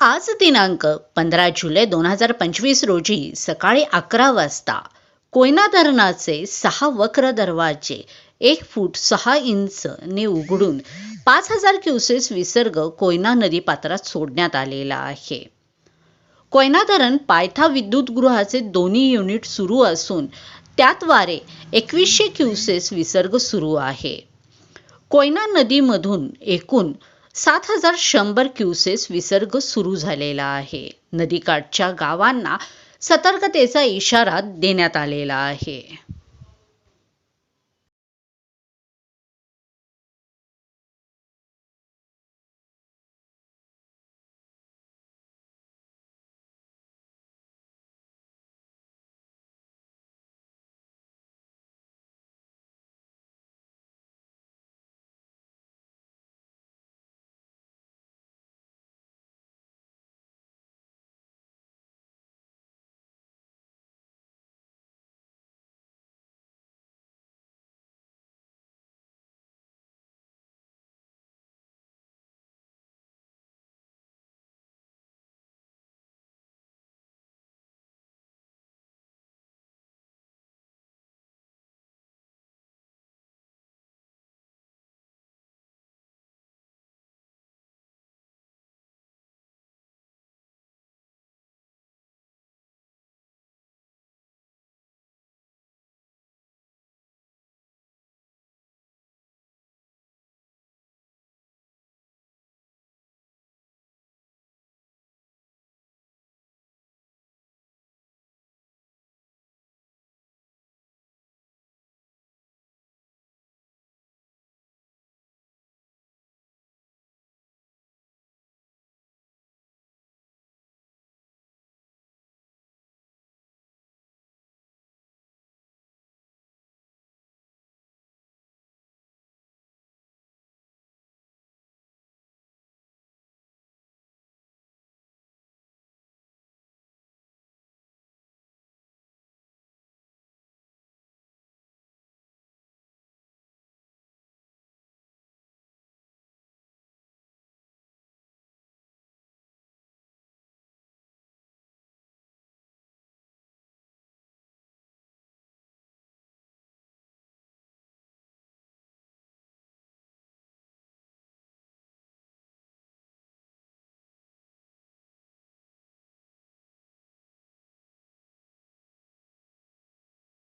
आज दिनांक पंधरा जुलै दोन हजार पंचवीस रोजी सकाळी अकरा वाजता कोयना धरणाचे सहा वक्र दरवाजे एक फूट सहा इंच ने उघडून पाच हजार क्युसेस विसर्ग कोयना नदी पात्रात सोडण्यात आलेला आहे. कोयना धरण पायथा विद्युतगृहाचे दोन्ही युनिट सुरू असून त्याद्वारे एकवीसशे क्युसेस विसर्ग सुरू आहे. कोयना नदीमधून एकूण सात हजार शंभर क्युसेस विसर्ग सुरू झालेला आहे. नदीकाठच्या गावांना सतर्कतेचा इशारा देण्यात आलेला आहे.